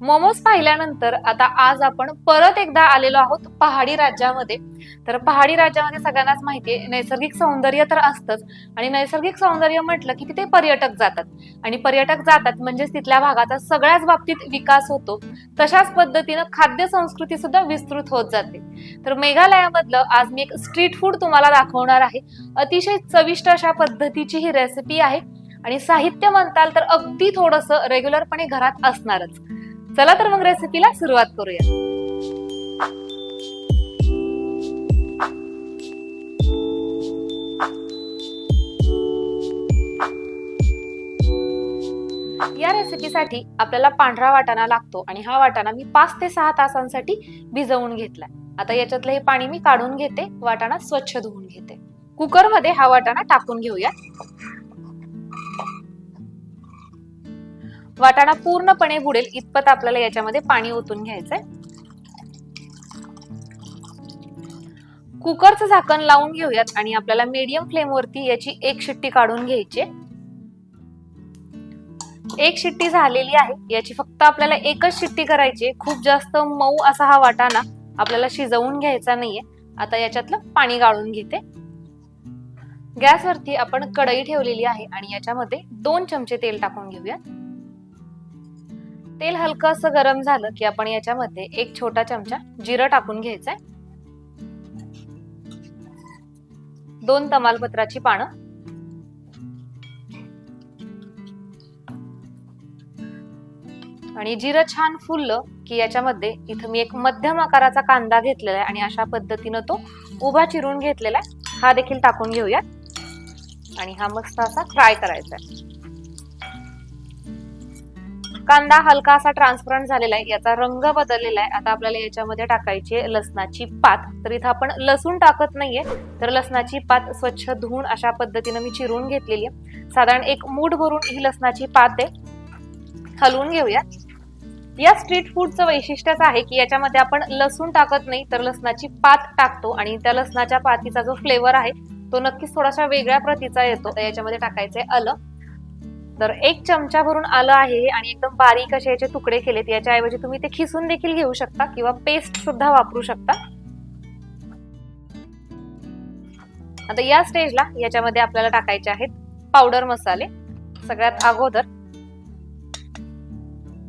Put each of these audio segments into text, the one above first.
मोमोज पाहिल्यानंतर आता आज आपण परत एकदा आलेलो आहोत पहाडी राज्यामध्ये. तर पहाडी राज्यामध्ये सगळ्यांनाच माहितीये नैसर्गिक सौंदर्य तर असतंच. आणि नैसर्गिक सौंदर्य म्हटलं की तिथे पर्यटक जातात. आणि पर्यटक जातात म्हणजेच तिथल्या भागाचा सगळ्याच बाबतीत विकास होतो. तशाच पद्धतीनं खाद्य संस्कृती सुद्धा विस्तृत होत जाते. तर मेघालयामधलं आज मी एक स्ट्रीट फूड तुम्हाला दाखवणार आहे. अतिशय चविष्ट अशा पद्धतीची ही रेसिपी आहे. आणि साहित्य म्हणताल तर अगदी थोडंसं रेग्युलरपणे घरात असणारच. चला तर मग रेसिपीला सुरुवात करूया. या रेसिपीसाठी आपल्याला पांढरा वाटाणा लागतो आणि हा वाटाणा मी पाच ते सहा तासांसाठी भिजवून घेतलाय. आता याच्यातलं हे पाणी मी काढून घेते वाटाणा स्वच्छ धुवून घेते. कुकरमध्ये हा वाटाणा टाकून घेऊया वाटाणा पूर्णपणे बुडेल इतपत आपल्याला याच्यामध्ये पाणी ओतून घ्यायचंय. कुकरचं झाकण लावून घेऊयात आणि आपल्याला मीडियम फ्लेमवरती याची एक शिट्टी काढून घ्यायची एक शिट्टी झालेली आहे याची फक्त आपल्याला एकच शिट्टी करायची खूप जास्त मऊ असा हा वाटाणा आपल्याला शिजवून घ्यायचा नाहीये. आता याच्यातलं पाणी गाळून घेते. गॅसवरती आपण कढई ठेवलेली आहे आणि याच्यामध्ये दोन चमचे तेल टाकून घेऊया. तेल हलकं असं गरम झालं की आपण याच्यामध्ये एक छोटा चमचा जिरं टाकून घ्यायचंय. दोन तमालपत्राची पानं. आणि जिरं छान फुललं की याच्यामध्ये इथं मी एक मध्यम आकाराचा कांदा घेतलेला आहे आणि अशा पद्धतीनं तो उभा चिरून घेतलेला आहे. हा देखील टाकून घेऊयात. आणि हा मस्त असा फ्राय करायचा आहे. कांदा हलका असा ट्रान्सपरंट झालेला आहे. याचा रंग बदललेला आहे. आता आपल्याला याच्यामध्ये टाकायची लसणाची पात. तर इथं आपण लसूण टाकत नाहीये. तर लसणाची पात स्वच्छ धुवून अशा पद्धतीनं मी चिरून घेतलेली आहे. साधारण एक मूठ भरून ही लसणाची पात आहे. हलवून घेऊया. या स्ट्रीट फूडचं वैशिष्ट्यच आहे की याच्यामध्ये आपण लसूण टाकत नाही तर लसणाची पात टाकतो आणि त्या लसणाच्या पातीचा जो फ्लेवर आहे तो नक्कीच थोडासा वेगळ्या प्रतीचा येतो. याच्यामध्ये टाकायचंय आलं. तर एक चमचा भरून आलं आहे आणि एकदम बारीक असे याचे तुकडे केलेत. याच्याऐवजी तुम्ही ते खिसून देखील घेऊ शकता किंवा पेस्ट सुद्धा वापरू शकता. आता या स्टेजला याच्यामध्ये आपल्याला टाकायचे आहेत पावडर मसाले. सगळ्यात अगोदर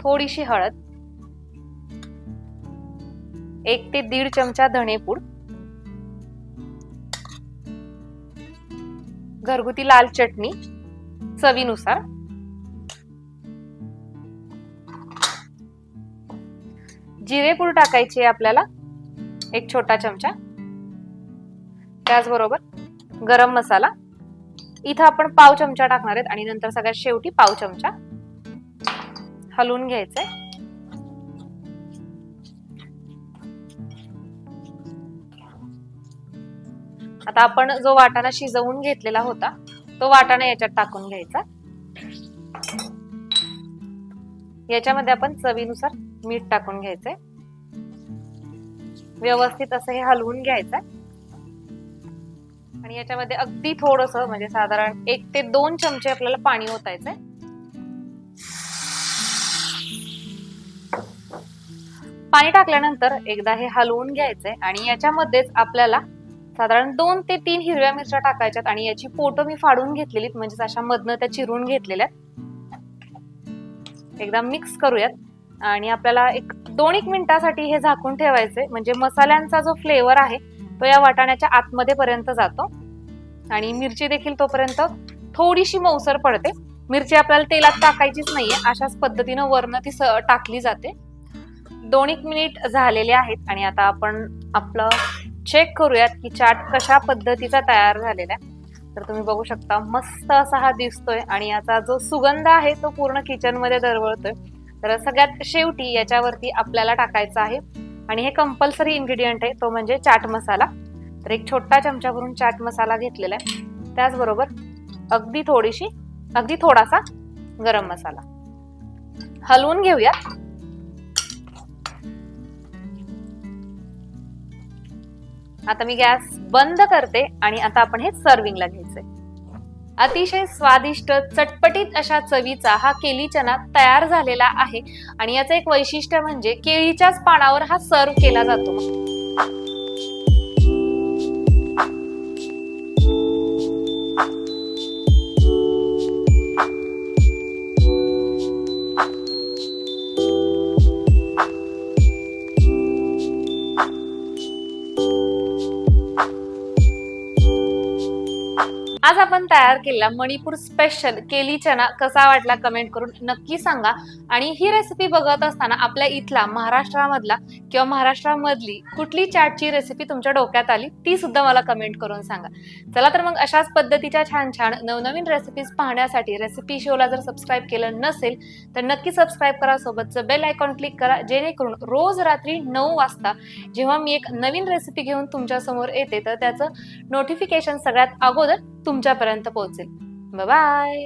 थोडीशी हळद एक ते दीड चमचा धणेपूड घरगुती लाल चटणी चवीनुसार जिरेपूड टाकायची आहे आपल्याला. एक छोटा चमचा. त्याचबरोबर गरम मसाला. इथं आपण पाव चमचा टाकणार आहेत आणि नंतर सगळ्यात शेवटी पाव चमचा. हलवून घ्यायचंय. आता आपण जो वाटाणा शिजवून घेतलेला होता तो वाटाणा याच्यात टाकून घ्यायचा. याच्यामध्ये आपण चवीनुसार मीठ टाकून घ्यायचंय. व्यवस्थित असं हे हलवून घ्यायचं आणि याच्यामध्ये अगदी थोडस म्हणजे साधारण एक ते दोन चमचे आपल्याला पाणी ओतायचंय. पाणी टाकल्यानंतर एकदा हे हलवून घ्यायचंय आणि याच्यामध्येच आपल्याला साधारण दोन ते तीन हिरव्या मिरच्या टाकायच्यात आणि याची पोटं मी फाडून घेतलेली म्हणजेच अशा मधनं त्या चिरून घेतलेल्या एकदा मिक्स करूयात. आणि आपल्याला एक दोन एक मिनिटासाठी हे झाकून ठेवायचे म्हणजे मसाल्यांचा जो फ्लेवर आहे तो या वाटाण्याच्या आतमध्ये पर्यंत जातो. आणि मिरची देखील तोपर्यंत थोडीशी मऊसर पडते. मिरची आपल्याला तेलात टाकायचीच नाहीये. अशाच पद्धतीनं वरनं ती स- टाकली जाते. दोन एक मिनिट झालेले आहेत आणि आता आपण आपलं चेक करूयात की चाट कशा पद्धतीचा तयार झालेला आहे. तर तुम्ही बघू शकता मस्त असा हा दिसतोय. आणि याचा जो सुगंध आहे तो पूर्ण किचनमध्ये दरवळतोय. तर सगळ्यात शेवटी याच्यावरती आपल्याला टाकायचं आहे. आणि हे कंपल्सरी इन्ग्रेडियंट आहे तो म्हणजे चाट मसाला. तर एक छोटा चमचा भरून चाट मसाला घेतलेला आहे. त्याचबरोबर अगदी थोडीशी अगदी थोडासा गरम मसाला. हलवून घेऊया आता मी गॅस बंद करते आणि आता आपण हे सर्विंगला घ्यायचंय. अतिशय स्वादिष्ट चटपटीत अशा चवीचा हा केली चना तयार झालेला आहे. आणि याचं एक वैशिष्ट्य म्हणजे केळीच्याच पानावर हा सर्व केला जातो. आज आपण तयार केलेला मणिपूर स्पेशल केली चना कसा वाटला कमेंट करून नक्की सांगा. आणि ही रेसिपी बघत असताना आपल्या इथला महाराष्ट्रामधला किंवा महाराष्ट्रामधली कुठली चाटची रेसिपी तुमच्या डोक्यात आली ती सुद्धा मला कमेंट करून सांगा. चला तर मग अशाच पद्धतीच्या छान छान नवनवीन रेसिपीज पाहण्यासाठी रेसिपी शोला जर सबस्क्राईब केलं नसेल तर नक्की सबस्क्राईब करा. सोबतचं बेल आयकॉन क्लिक करा. जेणेकरून रोज रात्री नऊ वाजता जेव्हा मी एक नवीन रेसिपी घेऊन तुमच्यासमोर येते तर त्याचं नोटिफिकेशन सगळ्यात अगोदर तुमच्यापर्यंत पोहोचेल. बाय